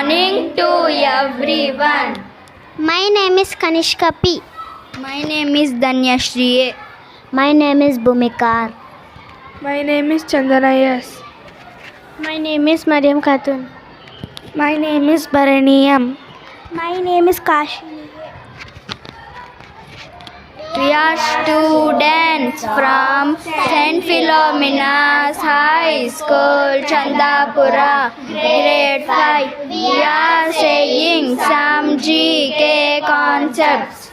morning to everyone. My name is Kanishka P. My name is Danyashri. My name is Bhumikar. My name is Chandana S. My name is Mariam Khatun. My name is Baraniyam. My name is Kashi. We are students from St. Philomena's High School, Chandapura, grade 5. We are saying some GK concepts.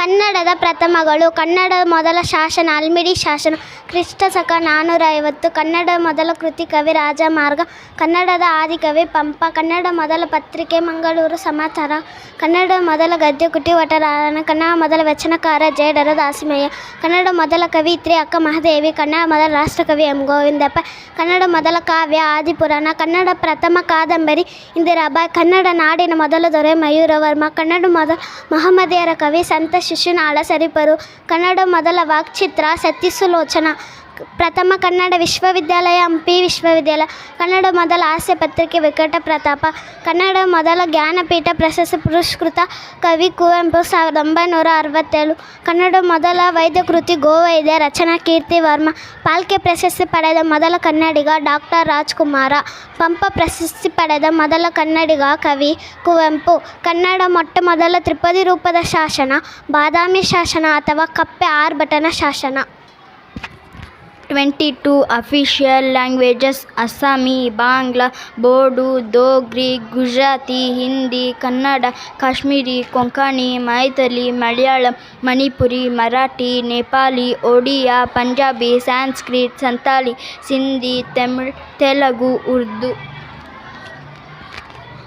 ಕನ್ನಡದ ಪ್ರಥಮಗಳು. ಕನ್ನಡ ಮೊದಲ ಶಾಸನ ಅಲ್ಮಿಡಿ ಶಾಸನ ಕ್ರಿಸ್ತ ಶಕ ನಾನ್ನೂರ ಐವತ್ತು ಕನ್ನಡ ಮೊದಲ ಕೃತಿ ಕವಿ ರಾಜಮಾರ್ಗ, ಕನ್ನಡದ ಆದಿಕವಿ ಪಂಪ, ಕನ್ನಡ ಮೊದಲ ಪತ್ರಿಕೆ ಮಂಗಳೂರು ಸಮಾಚಾರ, ಕನ್ನಡ ಮೊದಲ ಗದ್ಯ ಕುಟಿ ವಟರಾಯಣ ಕನ್ನಡ ಮೊದಲ ವಚನಕಾರ ಜೇಡರ ದಾಸಿಮಯ್ಯ ಕನ್ನಡ ಮೊದಲ ಕವಿತ್ರಿ ಅಕ್ಕ ಮಹಾದೇವಿ, ಕನ್ನಡ ಮೊದಲ ರಾಷ್ಟ್ರಕವಿ ಎಂ ಗೋವಿಂದಪ್ಪ, ಕನ್ನಡ ಮೊದಲ ಕಾವ್ಯ ಆದಿಪುರಾಣ ಕನ್ನಡ ಪ್ರಥಮ ಕಾದಂಬರಿ ಇಂದಿರಾಬಾಯಿ, ಕನ್ನಡ ನಾಡಿನ ಮೊದಲ ದೊರೆ ಮಯೂರವರ್ಮ, ಕನ್ನಡ ಮೊದಲ ಮಹಮ್ಮದಿಯರ ಕವಿ ಸಂತ ಶಿಶುನಾಳ ಸರಿಪರು ಕನ್ನಡ ಮೊದಲ ವಾಕ್ಚಿತ್ರ ಸತ್ಯಸುಲೋಚನ ಪ್ರಥಮ ಕನ್ನಡ ವಿಶ್ವವಿದ್ಯಾಲಯ ಹಂಪಿ ವಿಶ್ವವಿದ್ಯಾಲಯ ಕನ್ನಡ ಮೊದಲ ಹಾಸ್ಯ ಪತ್ರಿಕೆ ವಿಕಟ ಪ್ರತಾಪ ಕನ್ನಡ ಮೊದಲ ಜ್ಞಾನಪೀಠ ಪ್ರಶಸ್ತಿ ಪುರಸ್ಕೃತ ಕವಿ ಕುವೆಂಪು ಸಾವಿರದ ಒಂಬೈನೂರ ಅರವತ್ತೇಳು ಕನ್ನಡ ಮೊದಲ ವೈದ್ಯ ಕೃತಿ ಗೋವೈದ್ಯ ರಚನಾ ಕೀರ್ತಿ ವರ್ಮ ಪಾಲ್ಕೆ ಪ್ರಶಸ್ತಿ ಪಡೆದ ಮೊದಲ ಕನ್ನಡಿಗ ಡಾಕ್ಟರ್ ರಾಜ್ಕುಮಾರ ಪಂಪ ಪ್ರಶಸ್ತಿ ಪಡೆದ ಮೊದಲ ಕನ್ನಡಿಗ ಕವಿ ಕುವೆಂಪು ಕನ್ನಡ ಮೊಟ್ಟ ಮೊದಲ ತ್ರಿಪದಿ ರೂಪದ ಶಾಸನ ಬಾದಾಮಿ ಶಾಸನ ಅಥವಾ ಕಪ್ಪೆ ಆರ್ಭಟನ ಶಾಸನ twenty two official languages Assamese Bangla Bodo Dogri Gujarati Hindi Kannada Kashmiri Konkani Maithili Malayalam Manipuri Marathi Nepali Odia Punjabi Sanskrit Santali Sindhi Tamil Telugu Urdu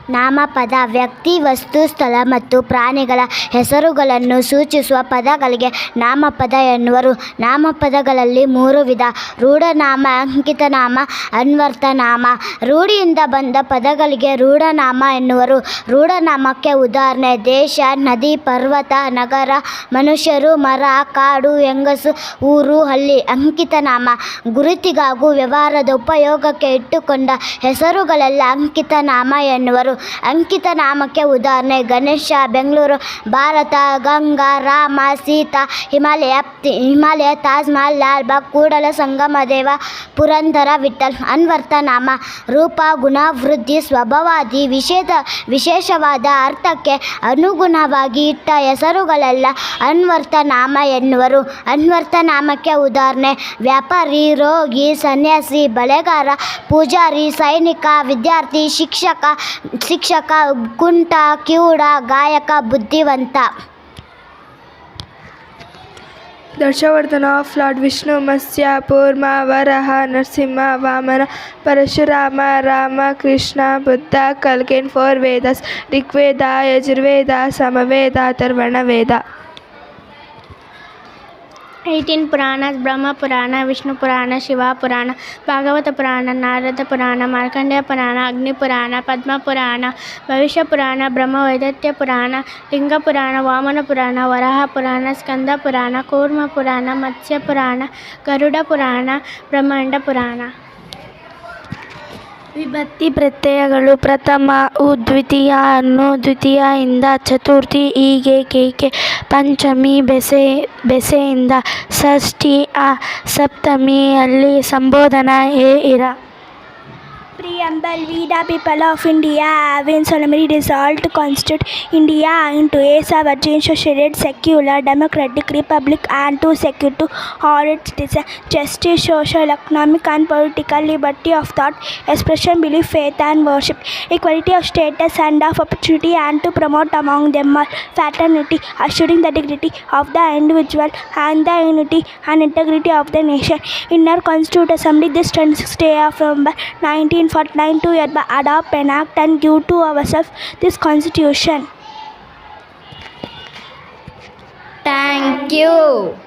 ನಾಮಪದ, ವ್ಯಕ್ತಿ, ವಸ್ತು, ಸ್ಥಳ ಮತ್ತು ಪ್ರಾಣಿಗಳ ಹೆಸರುಗಳನ್ನು ಸೂಚಿಸುವ ಪದಗಳಿಗೆ ನಾಮಪದ ಎನ್ನುವರು. ನಾಮಪದಗಳಲ್ಲಿ ಮೂರು ವಿಧ. ರೂಢನಾಮ, ಅಂಕಿತನಾಮ, ಅನ್ವರ್ಥನಾಮ. ರೂಢಿಯಿಂದ ಬಂದ ಪದಗಳಿಗೆ ರೂಢನಾಮ ಎನ್ನುವರು. ರೂಢನಾಮಕ್ಕೆ ಉದಾಹರಣೆ, ದೇಶ, ನದಿ, ಪರ್ವತ, ನಗರ, ಮನುಷ್ಯರು, ಮರ, ಕಾಡು, ಹೆಂಗಸು, ಊರು, ಹಳ್ಳಿ. ಅಂಕಿತನಾಮ. ಗುರುತಿಗಾಗೂ ವ್ಯವಹಾರದ ಉಪಯೋಗಕ್ಕೆ ಇಟ್ಟುಕೊಂಡ ಹೆಸರುಗಳೆಲ್ಲ ಅಂಕಿತನಾಮ ಎನ್ನುವರು. ಅಂಕಿತ ನಾಮಕ್ಕೆ ಉದಾಹರಣೆ. ಗಣೇಶ, ಬೆಂಗಳೂರು, ಭಾರತ, ಗಂಗಾ, ರಾಮ, ಸೀತಾ, ಹಿಮಾಲಯ ಹಿಮಾಲಯ ತಾಜ್ಮಹಲ್ ಲಾಲ್ಬಾಗ್ ಕೂಡಲ ಸಂಗಮ, ದೇವ ಪುರಂದರ ವಿಠಲ್ ಅನ್ವರ್ಥ ನಾಮ, ರೂಪ ಗುಣ ವೃದ್ಧಿ ಸ್ವಭಾವಾದಿ ವಿಶೇಷ ವಿಶೇಷವಾದ ಅರ್ಥಕ್ಕೆ ಅನುಗುಣವಾಗಿ ಇಟ್ಟ ಹೆಸರುಗಳೆಲ್ಲ ಅನ್ವರ್ಥ ನಾಮ ಎನ್ನುವರು. ಅನ್ವರ್ಥ ನಾಮಕ್ಕೆ ಉದಾಹರಣೆ, ವ್ಯಾಪಾರಿ, ರೋಗಿ, ಸನ್ಯಾಸಿ, ಬಳೆಗಾರ, ಪೂಜಾರಿ, ಸೈನಿಕ, ವಿದ್ಯಾರ್ಥಿ, ಶಿಕ್ಷಕ ಶಿಕ್ಷಕ ಕುಂಟ ಕಿವುಡ ಗಾಯಕ ಬುದ್ಧಿವಂತ ದರ್ಶವರ್ಧನ of lord Vishnu Matsya kurma Varaha Narasimha Vamana Parashurama Rama Krishna Buddha ಕಲ್ಕೆನ್ four Vedas Rigveda Yajurveda Samaveda Atharvana eighteen పురాణ బ్రహ్మ పురాణ విష్ణు పురాణ శివ పురాణ భాగవత పురాణ నారద పురాణ మార్కండేయ పురాణ అగ్ని పురాణ పద్మ పురాణ భవిష్య పురాణ బ్రహ్మ వైదత్య పురాణ లింగ పురాణ వామన పురాణ వరాహ పురాణ స్కంద పురాణ కూర్మ పురాణ మత్స్య పురాణ గరుడ పురాణ బ్రహ్మాండ పురాణ ವಿಭಕ್ತಿ ಪ್ರತ್ಯಯಗಳು ಪ್ರಥಮ ಉ ದ್ವಿತೀಯ ಅನ್ನು ದ್ವಿತೀಯ ಇಂದ ಚತುರ್ಥಿ, ಹೀಗೆ ಕೇಕೆ, ಪಂಚಮಿ, ಬೆಸೆ, ಬೆಸೆಯಿಂದ ಷಷ್ಠಿ ಸಪ್ತಮಿಯಲ್ಲಿ ಸಂಬೋಧನಾ ಏ ಇರ. Preamble We the people of India having solemnly resolved to constitute India into a sovereign, socialist, secular, democratic republic and to secure to all its citizens justice, social, economic and political liberty of thought, expression, belief, faith and worship, equality of status and of opportunity and to promote among them all fraternity, assuring the dignity of the individual and the unity and integrity of the nation. Inner Constituent Assembly this 26th day of November 1949 to adopt, enact and give to ourselves this constitution. Thank you.